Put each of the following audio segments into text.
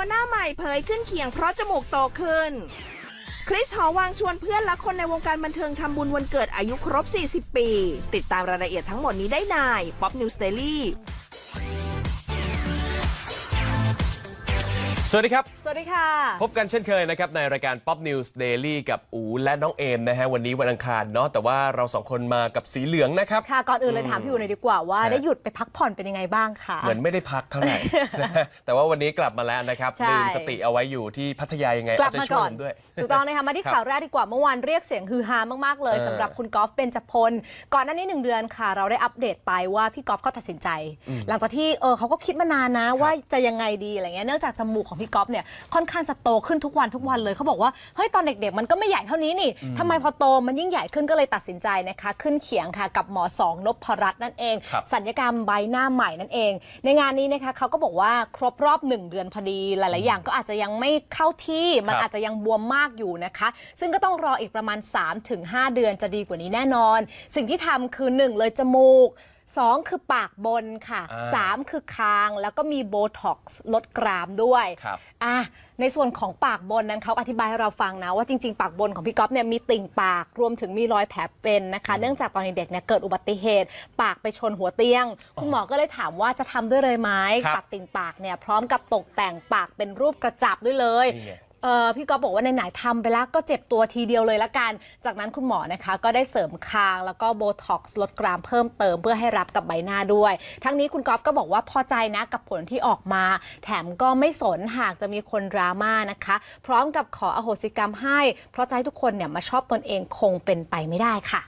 หัวหน้าใหม่เผยขึ้นเขียงเพราะจมูกโตขึ้น คริสหอวังชวนเพื่อนและคนในวงการบันเทิงทำบุญวันเกิดอายุครบ 40 ปี ติดตามรายละเอียดทั้งหมดนี้ได้ใน Pop News Daily สวัสดีครับ สวัสดีค่ะ พบกันเช่นเคยนะครับในรายการ Pop News Daily กับอูและน้องเอมนะฮะวันนี้วันอังคารเนาะแต่ว่าเราสองคนมากับสีเหลืองนะครับ ค่ะ ก่อนอื่นเลยถามพี่อู๋หน่อยดีกว่าว่าฮะได้หยุดไปพักผ่อนเป็นยังไงบ้างคะเหมือนไม่ได้พักเท่าไหร่นะฮะแต่ว่าวันนี้กลับมาแล้วนะครับใช่ลืมสติเอาไว้อยู่ที่พัทยายังไงกลับเจะมาช่วยก่อนผมด้วยถูกต้องนะคะมาที่ครับข่าวแรกดีกว่าเมื่อวานเรียกเสียงฮือฮามากๆเลยเออสำหรับคุณกอล์ฟเบญจพลก่อนหน้านี้หนึ่งเดือนค่ะ เราได้อัปเดตไปว่าพี่กอล์ฟเขาตัดสินใจ หลังจากที่เออเขาก็คิดมานานนะว่าจะยังไงดีอะไรเงี้ยเนื่องจากจมูกของพี่กอล์ฟเนี่ยค่อนข้างจะโตขึ้นทุกวันทุกวันเลยเขาบอกว่าเฮ้ยตอนเด็กๆ มันก็ไม่ใหญ่เท่านี้นี่ทำไมพอโตมันยิ่งใหญ่ขึ้นก็เลยตัดสินใจนะคะ ขึ้นเขียงค่ะกับหมอสองนพรัตน์นั่นเอง ครับสัญญกรรมใบหน้าใหม่นั่นเอง ในงานนี้นะคะเขาก็บอกว่าครบรอบ1เดือนพอดีหลาย ๆ อย่างก็อาจจะยังไม่เข้าที่มันครับ อาจจะยังบวมมากอยู่นะคะ ซึ่งก็ต้องรออีกประมาณ 3-5 เดือนจะดีกว่านี้แน่นอน สิ่งที่ทำคือ1เลยจมูก 2 คือปากบนค่ะ อ่า3 คือคางแล้วก็มีโบท็อกซ์ลดกรามด้วยครับ อะในส่วนของปากบนนั้นเขาอธิบายให้เราฟังนะว่าจริง ๆ ปากบนของพี่ก๊อฟเนี่ยมีติ่งปากรวมถึงมีรอยแผลเป็นนะคะ เนื่องจากตอนเด็กๆเนี่ยเกิดอุบัติเหตุ ปากไปชนหัวเตียง คุณหมอก็เลยถามว่าจะทำด้วยเลยไหมครับ ปากติ่งปากเนี่ยพร้อมกับตกแต่งปากเป็นรูปกระจับด้วยเลย นี่ไง เออพี่ก๊อฟบอกว่าในไหนๆทำไปแล้วก็เจ็บตัวทีเดียวเลยละกัน จากนั้นคุณหมอนะคะ ก็ได้เสริมคางแล้วก็โบท็อกซ์ลดกรามเพิ่มเติมเพื่อให้รับกับใบหน้าด้วย ทั้งนี้คุณก๊อฟก็บอกว่าพอใจนะกับผลที่ออกมา แถมก็ไม่สนหากจะมีคนดราม่านะคะ พร้อมกับขออโหสิกรรมให้ เพราะให้ทุกคนเนี่ยมาชอบตนเองคงเป็นไปไม่ได้ค่ะ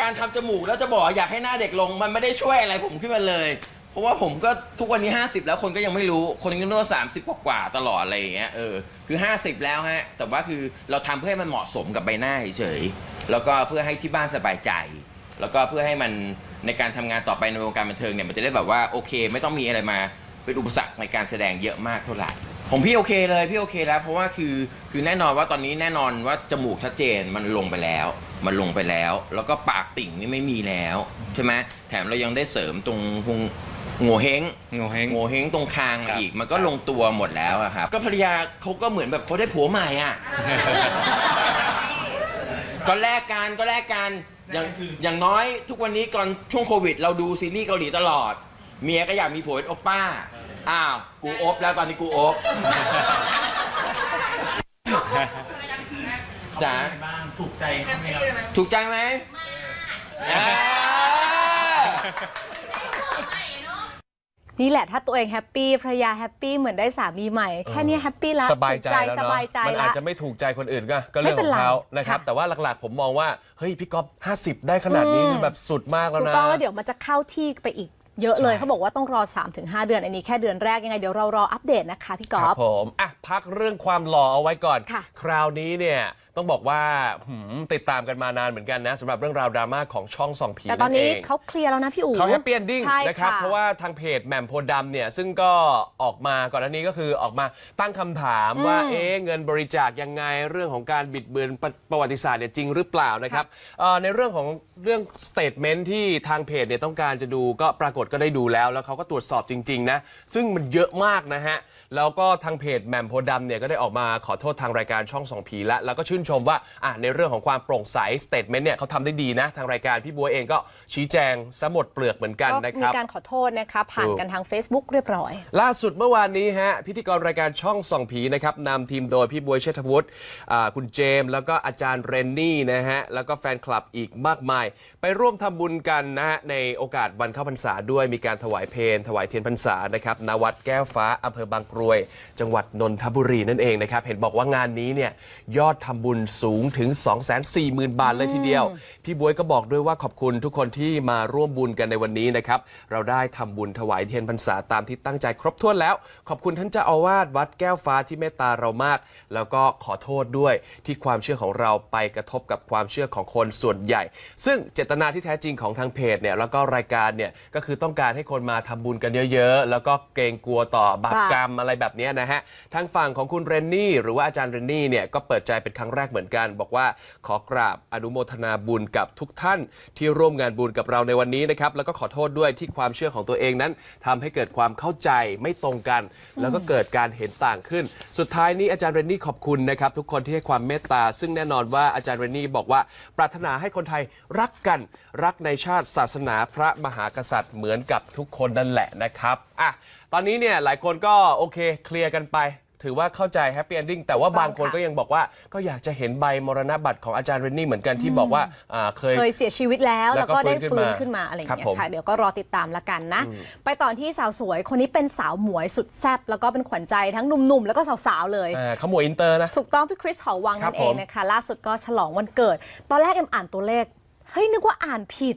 การทำจมูกแล้วจะบอกอยากให้หน้าเด็กลง มันไม่ได้ช่วยอะไรผมขึ้นมาเลย ราะว่าผมก็ทุกวันนี้ 50 แล้วคนก็ยังไม่รู้ คนยังนึกว่า30กว่ากว่าๆตลอดอะไรอย่างเงี้ยเออคือ 50 แล้วฮะ แต่ว่าคือเราทำเพื่อให้มันเหมาะสมกับใบหน้าเฉยๆแล้วก็เพื่อให้ที่บ้านสบายใจ แล้วก็เพื่อให้มันในการทำงานต่อไปในวงการบันเทิงเนี่ยมันจะได้แบบว่าโอเค ไม่ต้องมีอะไรมาเป็นอุปสรรคในการแสดงเยอะมากเท่าไหร่ ผมพี่โอเคเลยพี่โอเคแล้ว เพราะว่าคือคือแน่นอนว่าตอนนี้แน่นอนว่าจมูกชัดเจนมันลงไปแล้ว มันลงไปแล้ว แล้วก็ปากติ่งนี่ไม่มีแล้วใช่ไหมแถมเรายังได้เสริมตรงหุง โง่เฮงโง่เห้งโง่เฮงตรงคางครัมาบอีก มันก็ลงตัวหมดแล้วอะครับ ก็ภรรยาเขาก็เหมือนแบบเขาได้ผัวใหม่อะก็แลกกันก็แลกกันอย่างอย่างน้อยทุกวันนี้ก่อนช่วงโควิด เราดูซีรีส์เกาหลีตลอด เมียก็อยากมีผัวเป็นโอปป้า อ้าว กูโอบแล้วตอนนี้กูโอบจ๋าบ้างถูกใจเขาไหมครับ ถูกใจไหมอ่า นี่แหละถ้าตัวเองแฮปปี้ภรรยาแฮปปี้เหมือนได้สามีใหม่ แค่นี้แฮปปี้ละสบายใจถูกแล้วสเนาะบายใจมันอาจละจะไม่ถูกใจคนอื่นก็ก็เรื่องไม่เป็ขนองไรเขานะครับค่ะแต่ว่าหลักๆผมมองว่าเฮ้ยพี่ก๊อฟ50 ได้ขนาดนี้อืมคือแบบสุดมากแล้วถูกนะต้องแล้วเดี๋ยวมันจะเข้าที่ไปอีกเยอะเลยใช่เขาบอกว่าต้องรอ 3-5 เดือน อันนี้แค่เดือนแรกยังไง เดี๋ยวเรารออัปเดตนะคะพี่กคอรัล์บฟผมอะพักเรื่องความหล่อเอาไว้ก่อนค่ะคราวนี้เนี่ย ต้องบอกว่าหืมติดตามกันมานานเหมือนกันนะสำหรับเรื่องราวดราม่าของช่องส่องผีแต่ตอนนี้เองเขาเคลียร์แล้วนะพี่อู๋ เขาแฮปปี้เอนดิ้งใช่นะครับ ค่ะเพราะว่าทางเพจแหม่มโพธิ์ดำเนี่ย ซึ่งก็ออกมาก่อนหน้านี้ก็คือออกมาตั้งคำถามว่าอืมเอ๊ะเงินบริจาคยังไงเรื่องของการบิดเบือนประประวัติศาสตร์เนี่ยจริงหรือเปล่านะครับเอ่อในเรื่องของเรื่องสเตทเมนต์ที่ทางเพจเนี่ยต้องการจะดูก็ปรากฏก็ได้ดูแล้ว แล้วเขาก็ตรวจสอบจริง ๆ นะ ซึ่งมันเยอะมากนะฮะ แล้วก็ทางเพจแหม่มโพธิ์ดำเนี่ยก็ได้ออกมาขอโทษทางรายการช่องสองผีแล้วแล้วก็ชื่นชมว่าอะในเรื่องของความโปร่งใสสเตทเมนต์เนี่ยเขาทำได้ดีนะ ทางรายการพี่บัวเองก็ชี้แจงซะหมดเปลือกเหมือนกันก็นะคมีรับ การขอโทษนะคะ ผ่านถูกกันทาง Facebook เรียบร้อย ล่าสุดเมื่อวานนี้ฮะพิธีกรรายการช่องส่องผีนะครับนำทีมโดยพี่บวยเชษฐวุฒิอ่าคุณเจมส์แล้วก็อาจารย์เรนนี่นะฮะแล้วก็แฟนคลับอีกมากมาย ไปร่วมทำบุญกันนะฮะในโอกาสวันเข้าพรรษาด้วยมีการถวายเพลถวายเทียนพรรษานะครับณวัดแก้วฟ้าอำเภอบางกรวย จังหวัดนนทบุรีนั่นเองนะครับเห็นบอกว่างานนี้เนี่ยยอดทำบุญสูงถึง 240,000 บาทเลยทีเดียว พี่บวยก็บอกด้วยว่าขอบคุณทุกคนที่มาร่วมบุญกันในวันนี้นะครับ เราได้ทำบุญถวายเทียนพรรษาตามที่ตั้งใจครบถ้วนแล้ว ขอบคุณท่านเจ้าอาวาสวัดแก้วฟ้าที่เมตตาเรามาก แล้วก็ขอโทษด้วยที่ความเชื่อของเราไปกระทบกับความเชื่อของคนส่วนใหญ่ ซึ่งเจตนาที่แท้จริงของทางเพจเนี่ยแล้วก็รายการเนี่ยก็คือต้องการให้คนมาทำบุญกันเยอะๆ แล้วก็เกรงกลัวต่อบาปกรรมอะไรแบบเนี้ยนะฮะทางฝั่งของคุณเรนนี่หรือว่าอาจารย์เรนนี่เนี่ยก็เปิดใจเป็นครั้งแรกกเหมือนกัน บอกว่าขอกราบอนุโมทนาบุญกับทุกท่านที่ร่วมงานบุญกับเราในวันนี้นะครับ แล้วก็ขอโทษด้วยที่ความเชื่อของตัวเองนั้นทำให้เกิดความเข้าใจไม่ตรงกัน แล้วก็เกิดการเห็นต่างขึ้น สุดท้ายนี้อาจารย์เรนนี่ขอบคุณนะครับ ทุกคนที่ให้ความเมตตา ซึ่งแน่นอนว่าอาจารย์เรนนี่บอกว่า ปรารถนาให้คนไทยรักกันรักในชาติศาสนาพระมหากษัตริย์เหมือนกับทุกคนนั่นแหละนะครับอะตอนนี้เนี่ยหลายคนก็โอเคเคลียร์กันไป ถือว่าเข้าใจแฮปปี้เอนดิ้งแต่ว่าบางคนค่ะก็ยังบอกว่าก็อยากจะเห็นใบมรณบัตรของอาจารย์เรนนี่เหมือนกันที่บอกว่าอ่าเคย เคยเสียชีวิตแล้วแล้แล้ววก็ก็ได้ฟื้ฟื้นนขึ้ขึ้นนมามาอะไรอย่างครับเงี้ผมยค่ะ เดี๋ยวก็รอติดตามละกันนะ ไปต่อที่สาวสวยคนนี้เป็นสาวหมวยสุดแซ่บแล้วก็เป็นขวัญใจทั้งหนุ่มๆ แล้วก็สาวๆเลย อ่าขโมยอินเตอร์นะ ถูกต้องพี่คริสหอวังครันั่บนเองผม นะคะ ล่าสุดก็ฉลองวันเกิด ตอนแรกเอ็มอ่านตัวเลขเฮ้ยนึกว่าอ่านผิด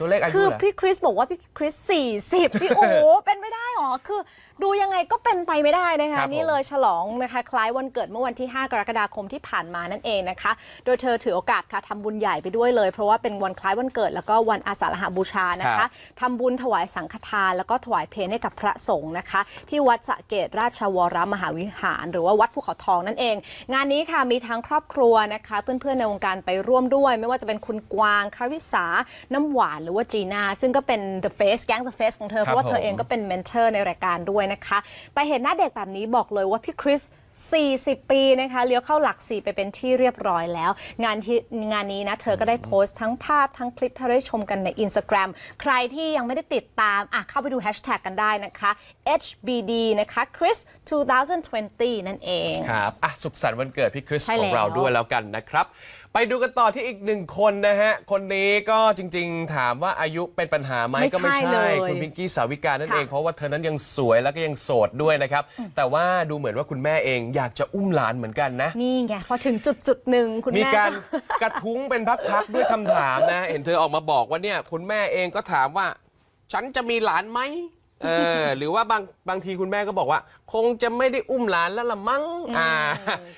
ตัวเลขอายุคือเหรอ พี่คริสบอกว่าพี่คริส40 พี่โอ้โห เป็นไม่ได้หรอ คือ ดูยังไงก็เป็นไปไม่ได้นะครัคะบผมนี่เลยฉลองนะคะ คล้ายวันเกิดเมื่อวันที่ 5 กรกฎาคมที่ผ่านมานั่นเองนะคะ โดยเธอถือโอกาสค่ะทำบุญใหญ่ไปด้วยเลย เพราะว่าเป็นวันคล้ายวันเกิดแล้วก็วันอาสาฬหบูชานะครัคะบทำบุญถวายสังฆทานแล้วก็ถวายเพลให้กับพระสงฆ์นะคะ ที่วัดสระเกตราชวรมหาวิหาร หรือว่าวัดภูเขาทองนั่นเอง งานนี้ค่ะมีทั้งครอบครัวนะคะ เพื่อนๆในวงการไปร่วมด้วย ไม่ว่าจะเป็นคุณกวางคาริสาน้ำหวานหรือว่าจีน่าซึ่งก็เป็น The Face แก๊ง The Face ของเธอเพราะว่าเธอเองก็เป็นเมนเทอร์ในรายการด้วยนะคะ แต่เห็นหน้าเด็กแบบนี้บอกเลยว่าพี่คริส 40 ปีนะคะเลี้ยวเข้าหลักสี่ไปเป็นที่เรียบร้อยแล้ว งานที่งานนี้นะ เธอก็ได้โพสต์ทั้งภาพทั้งคลิปให้ได้ชมกันใน Instagram ใครที่ยังไม่ได้ติดตามอะเข้าไปดูแฮชแท็กกันได้นะคะ HBD นะคะ Chris 2020 นั่นเองครับอะสุขสันต์วันเกิดพี่คริสใช่ของเราแล้วด้วยแล้วกันนะครับ ไปดูกันต่อที่อีกหนึ่งคนนะฮะ คนนี้ก็จริงๆ ถามว่าอายุเป็นปัญหาไหมไม่ก็ไม่ใช่ใช่เลยคุณพิงกี้สาวิกานั่นค่ะเองเพราะว่าเธอนั้นยังสวยแล้วก็ยังโสดด้วยนะครับแต่ว่าดูเหมือนว่าคุณแม่เองอยากจะอุ้มหลานเหมือนกันนะ นี่ไงพอถึงจุดจุดๆหนึ่งคุณมีแม่การกระทุ้งเป็นพักๆด้วยคำถามนะ เห็นเธอออกมาบอกว่าเนี่ยคุณแม่เองก็ถามว่า ฉันจะมีหลานไหมเออหรือว่าบางบางทีคุณแม่ก็บอกว่า คงจะไม่ได้อุ้มหลานแล้วละมั้งอ่า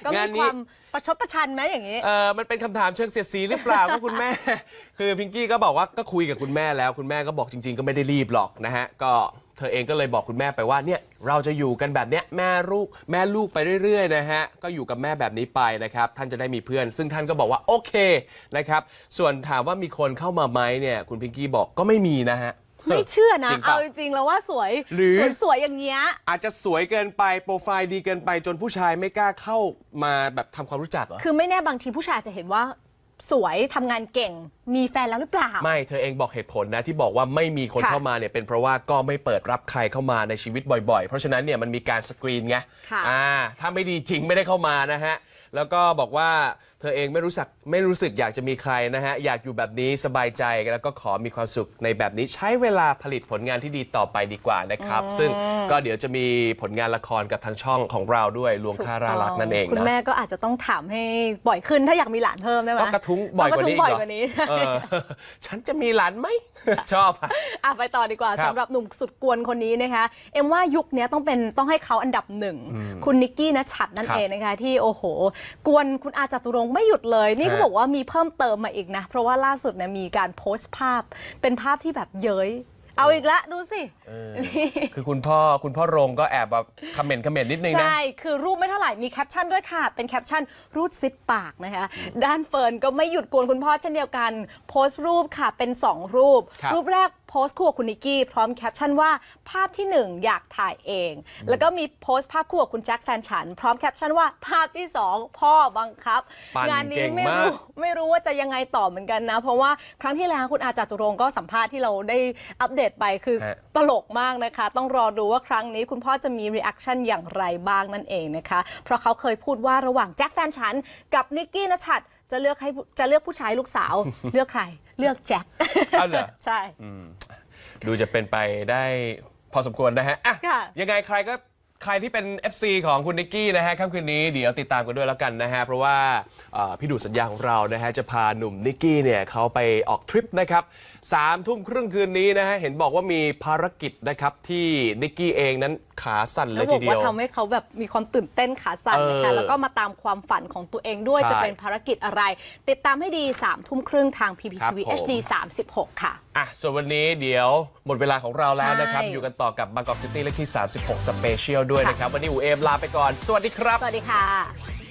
ก็มีงานคนี้วามประชดประชันไหมอย่างนี้เออมันเป็นคำถามเชิงเสียดสีหรือเปล่าก็คุณแม่ คือพิงกี้ก็บอกว่าก็คุยกับคุณแม่แล้วคุณแม่ก็บอกจริง ๆ ก็ไม่ได้รีบหรอกนะฮะก็ เธอเองก็เลยบอกคุณแม่ไปว่าเนี่ยเราจะอยู่กันแบบเนี้ยแม่ลูกแม่ลูกไปเรื่อยๆนะฮะก็อยู่กับแม่แบบนี้ไปนะครับท่านจะได้มีเพื่อน ซึ่งท่านก็บอกว่าโอเคนะครับส่วนถามว่ามีคนเข้ามาไหมเนี่ยคุณพิงกี้บอกก็ไม่มีนะฮะ ไม่เชื่อนะ จริงเปเอาล่าจริงๆแล้วว่าสวยหรือ สวยสวยๆอย่างเงี้ย อาจจะสวยเกินไปโปรไฟล์ดีเกินไปจนผู้ชายไม่กล้าเข้ามาแบบทำความรู้จักเหรอ คือไม่แน่บางทีผู้ชายจะเห็นว่าสวยทำงานเก่งมีแฟนแล้วหรือเปล่า ไม่เธอเองบอกเหตุผลนะที่บอกว่าไม่มีคนค่ะเข้ามาเนี่ยเป็นเพราะว่าก็ไม่เปิดรับใครเข้ามาในชีวิตบ่อยๆ เพราะฉะนั้นเนี่ยมันมีการสกรีนไงค่ะ อ่าถ้าไม่ดีจริงไม่ได้เข้ามานะฮะแล้วก็บอกว่าเธอเองไม่รู้สึกไม่รู้สึกอยากจะมีใครนะฮะอยากอยู่แบบนี้สบายใจแล้วก็ขอมีความสุขในแบบนี้ใช้เวลาผลิตผลงานที่ดีต่อไปดีกว่านะครับ ซึ่งก็เดี๋ยวจะมีผลงานละครกับทางช่องของเราด้วยลวงค่ารารักนั่นเองคุณนะ แม่ก็อาจจะต้องถามให้บ่อยขึ้นถ้าอยากมีหลานเพิ่มได้ไหมก็กระทุ้งบ่อยกว่านี้ต้งระทุ้งบ่อยอีกเหรกว่านี้ เออฉันจะมีหลานไหม ชอบอะ อะไปต่อดีกว่าครับสำหรับหนุ่มสุดกวนคนนี้นะคะ เอ็มว่ายุคนี้ต้องเป็นต้องให้เขาอันดับหนึ่งคุณนิกกี้นะชัดนั่นครับเองนะคะที่โอ้โห กวนคุณอาจตุรงค์ไม่หยุดเลย นี่เขาฮะบอกว่ามีเพิ่มเติมมาอีกนะ เพราะว่าล่าสุดเนี่ยมีการโพสต์ภาพ เป็นภาพที่แบบเย้ย เอาอีกแล้วดูสิคือคุณพ่อคุณพ่อโรงก็แอบแบบคอมเมนต์คอมเมนต์นิดนึงนะ ใช่ คือรูปไม่เท่าไหร่ มีแคปชั่นด้วยค่ะ เป็นแคปชั่นรูดซิปปากนะคะ ด้านเฟิร์นก็ไม่หยุดกวนคุณพ่อเช่นเดียวกัน โพสต์รูปค่ะ เป็น 2 รูป ครับรูปแรกโพสต์คู่กับคุณนิกกี้ พร้อมแคปชั่นว่าภาพที่ 1 อยากถ่ายเอง แล้วก็มีโพสต์ภาพคู่กับคุณแจ็คแฟนฉัน พร้อมแคปชั่นว่าภาพที่ 2 พ่อบังคับ ปั่นงานนี้เก่งไม่มาก รู้ ไม่รู้ว่าจะยังไงต่อเหมือนกันนะ เพราะว่าครั้งที่แล้วคุณอาจาตุรงค์ก็สัมภาษณ์ที่เราได้อัปเดตไปคือฮะตลกมากนะคะ ต้องรอดูว่าครั้งนี้คุณพ่อจะมีรีแอคชั่นอย่างไรบ้างนั่นเองนะคะ เพราะเขาเคยพูดว่าระหว่างแจ็คแฟนฉัน กับนิกกี้นชัดจะเลือกให้จะเลือกผู้ชายลูกสาว เลือกใคร เลือกแจ็คเอาเหรอใช่ดูจะเป็นไปได้พอสมควรนะฮะอะค่ะยังไงใครก็ ใครที่เป็น FC ของคุณนิกกี้นะฮะค่ำคืนนี้เดี๋ยวติดตามกันด้วยแล้วกันนะฮะ เพราะว่าเอ่อพี่ดูสัญญาของเรานะฮะ จะพาหนุ่มนิกกี้เนี่ยเขาไปออกทริปนะครับสามทุ่มครึ่งคืนนี้นะฮะ เห็นบอกว่ามีภารกิจนะครับที่นิกกี้เองนั้นขาสั่นเลแล้วยบทีอกเดีว่ายว ทำให้เขาแบบมีความตื่นเต้นขาสั่นนะคะเออแล้วก็มาตามความฝันของตัวเองด้วยใช่จะเป็นภารกิจอะไร ติดตามให้ดี3ามทุ่มครึ่งทาง ครับ PPTV ผม HD 36 ค่ะอะ ส่วนวันนี้เดี๋ยวหมดเวลาของเราแล้วนะครับ ใช่ อยู่กันต่อกับบางกอกซิตี้เลขที่ 36 สเปเชียลด้วยค่ะนะครับ วันนี้อูเอมลาไปก่อน สวัสดีครับ สวัสดีค่ะ